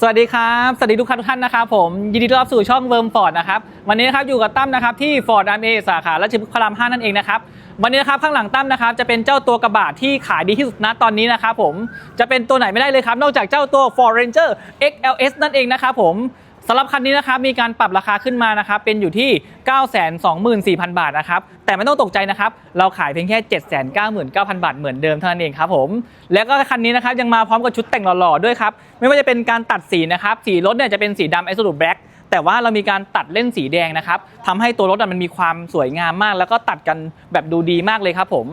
สวัสดีครับ สวัสดีทุกท่านนะครับผมยินดีต้อนรับสู่ช่องเวิร์มฟอร์ดนะครับวันนี้นะครับอยู่กับตั้มนะครับที่ฟอร์ดอเอสาขาราชพฤกษ์พระราม5นั่นเองนะครับวันนี้นะครับข้างหลังตั้มนะครับจะเป็นเจ้าตัวกระบะที่ขายดีที่สุดนะตอนนี้นะครับผมจะเป็นตัวไหนไม่ได้เลยครับนอกจากเจ้าตัว Ford Ranger XLS นั่นเองนะครับผม สำหรับคันนี้นะครับมีการปรับราคาขึ้นมานะครับเป็นอยู่ที่ 924,000 บาทนะครับแต่ไม่ต้องตกใจนะครับเราขายเพียงแค่ 799,000 บาทเหมือนเดิมเท่านั้นเองครับผมแล้วก็คันนี้นะครับยังมาพร้อมกับชุดแต่งหล่อๆด้วยครับไม่ว่าจะเป็นการตัดสีนะครับสีรถเนี่ยจะเป็นสีดำ Absolute Black แต่ว่าเรามีการตัดเล่นสีแดงนะครับทำให้ตัวรถมันมีความสวยงามมาก แล้วก็ตัดกันแบบดูดีมากเลยครับผม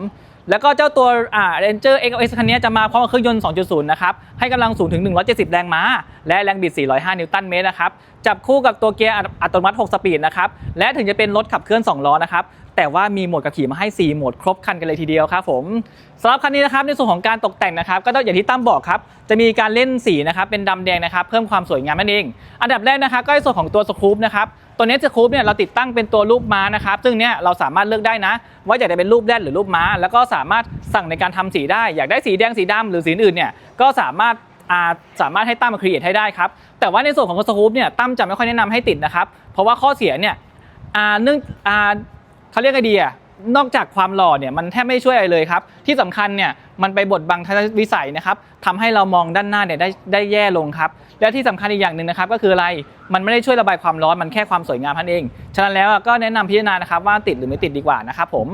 แล้วก็เจ้าตัวอ่า Ranger XLS คันนี้จะมาพร้อมกับเครื่องยนต์ 2.0 นะครับ ให้กำลังสูงถึง 170 แรงม้า และแรงบิด 405 นิวตันเมตรนะครับ จับคู่กับตัวเกียร์อัตโนมัติ 6 สปีดนะครับ และถึงจะเป็นรถขับเคลื่อน 2 ล้อนะครับ แต่ว่ามีโหมดขับขี่มาให้ 4 โหมดครบคันกันเลยทีเดียวครับผมสำหรับคันนี้นะครับในส่วนของการตกแต่งนะครับ ก็ต้องอย่างที่ตั้มบอกครับ จะมีการเล่นสีนะครับเป็นดำแดงนะครับเพิ่มความสวยงามนั่นเอง อันดับแรกนะครับก็ในส่วนของตัวสครูปนะครับ ตัวนี้สคูปเนี่ยเราติดตั้งเป็นตัวรูปม้านะครับซึ่งเนี่ยเราสามารถเลือกได้นะ ว่าอยากจะเป็นรูปแรดหรือรูปม้า แล้วก็สามารถสั่งในการทำสีได้อยากได้สีแดงสีดำหรือสีอื่นเนี่ยก็สามารถอาสามารถให้ตั้มมาครีเอทให้ได้ครับแต่ว่าในส่วนของสคูปเนี่ยตั้มจะไม่ค่อยแนะนำให้ติดนะครับเพราะว่าข้อเสียเนี่ยอ่าเนื่องอ่าเขาเรียกไงดีอะนอกจากความหล่อเนี่ยมันแทบไม่ช่วยอะไรเลยครับที่สำคัญเนี่ย มันไปบดบังทัศนวิสัยนะครับทำให้เรามองด้านหน้าเนี่ยได้ได้แย่ลงครับ และที่สำคัญอีกอย่างหนึ่งนะครับ ก็คืออะไรมันไม่ได้ช่วยระบายความร้อนมันแค่ความสวยงามเท่านั้นเอง ฉะนั้นแล้วก็แนะนำพิจารณานะครับว่าติดหรือไม่ติดดีกว่านะครับผม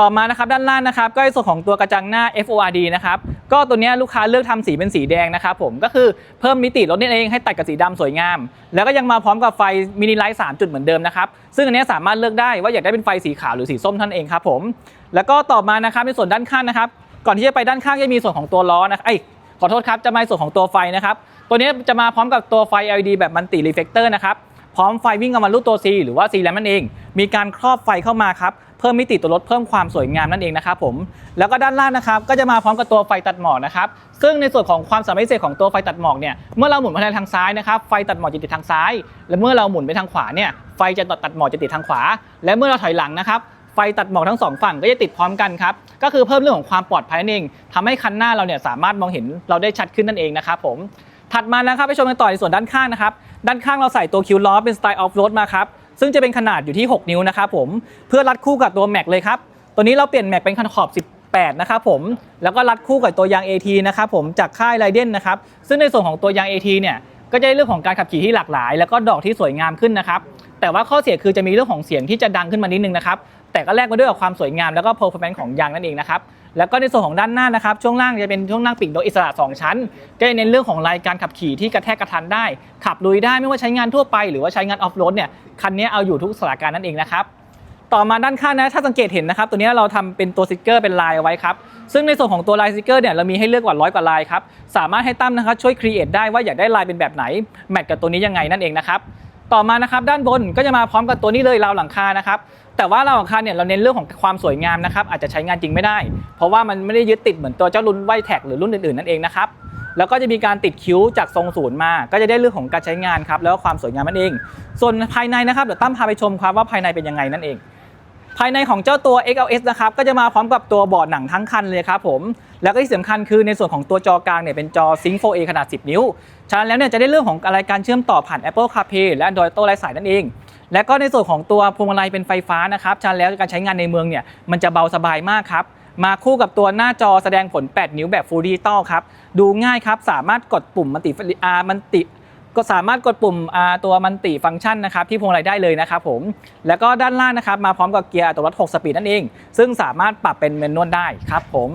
ต่อมานะครับด้านล่างนะครับก็ในส่วนของตัวกระจังหน้า FORD นะครับก็ตัวนี้ลูกค้าเลือกทำสีเป็นสีแดงนะครับผมก็คือเพิ่มมิติรถนี่เองให้ตัดกับสีดำสวยงาม แล้วก็ยังมาพร้อมกับไฟมินิไลท์3จุดเหมือนเดิมนะครับซึ่งอันนี้สามารถเลือกได้ว่าอยากได้เป็นไฟสีขาวหรือสีส้มท่านเองครับผมแล้วก็ต่อมานะครับในส่วนด้านข้างนะครับ ก่อนที่จะไปด้านข้างจะมีส่วนของตัวล้อนะไอยขอโทษครับจะมาส่วนของตัวไฟนะครับ ตัวนี้จะมาพร้อมกับตัวไฟ LED แบบมันติรีเฟกเตอร์นะครับพร้อมไฟวิ่งออกมารูปตัว C หรือว่า C แล้วนั่นเอง มีการครอบไฟเข้ามาครับเพิ่มมิติตัวรถเพิ่มความสวยงามนั่นเองนะครับผมแล้วก็ด้านล่างนะครับก็จะมาพร้อมกับตัวไฟตัดหมอกนะครับซึ่งในส่วนของความสามารถพิเศษของตัวไฟตัดหมอกเนี่ยเมื่อเราหมุนไปทางซ้ายนะครับไฟตัดหมอกจะติดทางซ้าย และเมื่อเราหมุนไปทางขวาเนี่ยไฟจะตัดหมอกจะติดทางขวา และเมื่อเราถอยหลังนะครับ ไฟตัดหมอกทั้งสองฝั่งก็จะติดพร้อมกันครับก็คือเพิ่มเรื่องของความปลอดภัยนั่นเองทำให้คันหน้าเราเนี่ยสามารถมองเห็นเราได้ชัดขึ้นนั่นเองนะครับผมถัดมานะครับไปชมกันต่อในส่วนด้านข้างนะครับด้านข้างเราใส่ตัวคิวล้อเป็นสไตล์ออฟโรดมาครับซึ่งจะเป็นขนาดอยู่ที่ 6 นิ้วนะครับผมเพื่อรัดคู่กับตัวแม็กเลยครับตัวนี้เราเปลี่ยนแม็กเป็นขนาดขอบ 18 นะครับผมแล้วก็รัดคู่กับตัวยาง AT นะครับผมจากค่ายไรเดนนะครับซึ่งในส่วนของตัวยาง AT เนี่ยก็จะได้เรื่องของการขับขี่ที่หลากหลาย แล้วก็ดอกที่สวยงามขึ้นนะครับแต่ว่าข้อเสียคือจะมีเรื่องของเสียงที่จะดังขึ้นมานิดนึงนะครับ แต่ก็แลกมาด้วยกับความสวยงามแล้วก็ performance ของยางนั่นเองนะครับแล้วก็ในส่วนของด้านหน้านะครับ ช่วงล่างจะเป็นช่วงนั่งปีกโดยอิสระ 2 ชั้น ก็จะเน้นเรื่องของรายการขับขี่ที่กระแทกกระทันได้ ขับลุยได้ไม่ว่าใช้งานทั่วไปหรือว่าใช้งานออฟโรดเนี่ยคันนี้เอาอยู่ทุกสถานการณ์นั่นเองนะครับต่อมาด้านข้างนะถ้าสังเกตเห็นนะครับตัวนี้เราทำเป็นตัวสติกเกอร์เป็นลายเอาไว้ครับซึ่งในส่วนของตัวลายสติกเกอร์เนี่ยเรามีให้เลือกกว่าร้อยกว่าลายครับสามารถให้ตั้มนะครับช่วยครีเอทได้ว่าอยากได้ลายเป็นแบบไหนแมทกับตัวนี้ยังไงนั่นเองนะครับ ต่อมานะครับด้านบนก็จะมาพร้อมกับตัวนี้เลยราวหลังคานะครับแต่ว่าราวหลังคาเนี่ยเราเน้นเรื่องของความสวยงามนะครับอาจจะใช้งานจริงไม่ได้ เพราะว่ามันไม่ได้ยึดติดเหมือนตัวเจ้ารุ่นไวแท็กหรือรุ่นอื่นๆนั่นเองนะครับแล้วก็จะมีการติดคิ้วจากทรงศูนย์มา ก็จะได้เรื่องของการใช้งานครับแล้วก็ความสวยงามนั่นเอง ส่วนภายในนะครับเดี๋ยวตั้มพาไปชมครับว่าภายในเป็นยังไงนั่นเอง ภายในของเจ้าตัว XLS นะครับก็จะมาพร้อมกับตัวบอร์ดหนังทั้งคันเลยครับผม แล้วก็ที่สำคัญคือในส่วนของตัวจอกลางเนี่ยเป็นจอ Sync 4A ขนาด 10 นิ้ว ฉะนั้นแล้วเนี่ยจะได้เรื่องของอะไรการเชื่อมต่อผ่าน Apple CarPlay และ Android Auto ไร้สายนั่นเอง และก็ในส่วนของตัวพวงมาลัยเป็นไฟฟ้านะครับ ฉะนั้นแล้วการใช้งานในเมืองเนี่ยมันจะเบาสบายมากครับมาคู่กับตัวหน้าจอแสดงผล 8 นิ้วแบบ Full Digital ครับ ดูง่ายครับ สามารถกดปุ่มมันติอามันติ ก็สามารถกดปุ่มตัวมันติฟังก์ชันนะครับที่พวงมาลัยได้เลยนะครับผมแล้วก็ด้านล่างนะครับมาพร้อมกับเกียร์อัตโนมัติ6สปีดนั่นเอง ซึ่งสามารถปรับเป็นเมนนวลได้ครับผม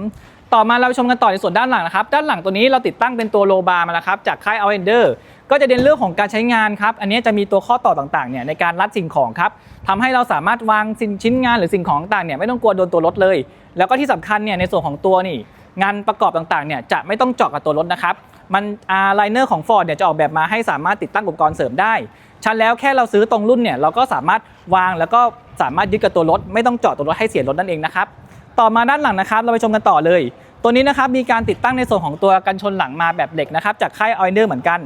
ต่อมาเราไปชมกันต่อในส่วนด้านหลังนะครับ ด้านหลังตัวนี้เราติดตั้งเป็นตัวโลบาร์มาแล้วครับจากค่าย o u t l a n d e r ก็จะเด่นเรื่องของการใช้งานครับ อันนี้จะมีตัวข้อต่อต่างๆเนี่ยในการรัดสิ่งของครับทำให้เราสามารถวางสิ่งชิ้นงานหรือสิ่งของต่างๆเนี่ยไม่ต้องกลัวโดนตัวรถเลย แล้วก็ที่สำคัญเนี่ยในส่วนของตัวนี่ งานประกอบต่างๆเนี่ยจะไม่ต้องเจาะกับตัวรถนะครับ มันอาไลเนอร์ของ Ford เนี่ยจะออกแบบมาให้สามารถติดตั้งอุปกรณ์เสริมได้ชั้นแล้วแค่เราซื้อตรงรุ่นเนี่ยเราก็สามารถวางแล้วก็สามารถยึดกับตัวรถ ไม่ต้องเจาะตัวรถให้เสียรถนั่นเองนะครับต่อมาด้านหลังนะครับ เราไปชมกันต่อเลย ตัวนี้นะครับมีการติดตั้งในส่วนของตัวกันชนหลังมาแบบเหล็กนะครับจากค่ายออยเนอร์เหมือนกัน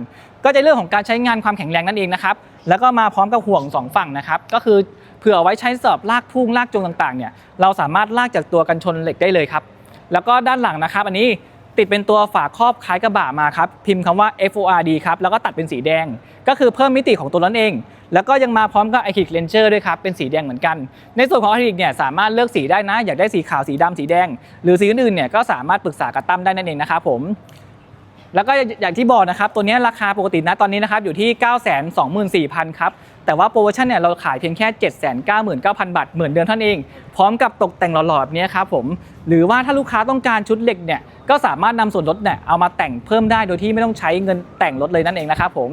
ก็จะเรื่องของการใช้งานความแข็งแรงนั่นเองนะครับแล้วก็มาพร้อมกับห่วงสองฝั่งนะครับก็คือเผื่อไว้ใช้สำหรับลากพุ่งลากจงต่างๆเนี่ยเราสามารถลากจากตัวกันชนเหล็กได้เลยครับ แล้วก็ด้านหลังนะครับ อันนี้ติดเป็นตัวฝาครอบคล้ายกระบะมาครับ พิมพ์คำว่า FORD ครับ แล้วก็ตัดเป็นสีแดง ก็คือเพิ่มมิติของตัวนั้นเอง แล้วก็ยังมาพร้อมกับ Acrylic Ranger ด้วยครับ เป็นสีแดงเหมือนกัน ในส่วนของ Acrylic เนี่ยสามารถเลือกสีได้นะ อยากได้สีขาวสีดำสีแดง หรือสีอื่นๆเนี่ยก็สามารถปรึกษากับตั้มได้นั่นเองนะครับผมแล้วก็อย่างที่บอกนะครับ ตัวนี้ราคาปกตินะตอนนี้นะครับอยู่ที่ 9 2 4 0 0 0 ครับ แต่ว่าโปรโมชั่นเนี่ยเราขายเพียงแค่ 799,000 บาทเหมือนเดิมเท่านั้นเอง พร้อมกับตกแต่งหล่อๆแบบนี้ครับผมหรือว่าถ้าลูกค้าต้องการชุดเหล็กเนี่ยก็สามารถนำส่วนลดเนี่ยเอามาแต่งเพิ่มได้โดยที่ไม่ต้องใช้เงินแต่งรถเลยนั่นเองนะครับผม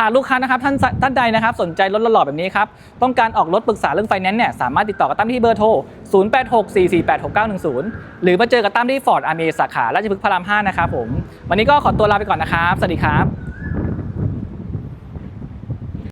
หากลูกค้านะครับท่านท่านใดนะครับสนใจรถหล่อๆแบบนี้ครับต้องการออกรถปรึกษาเรื่องไฟแนนซ์เนี่ยสามารถติดต่อกับตั้มที่เบอร์โทร 0864486910 หรือมาเจอกับตั้มที่ฟอร์ดอาร์เมสาขาราชพฤกษ์พระราม 5 นะครับผม วันนี้ก็ขอตัวลาไปก่อนนะครับ สวัสดีครับ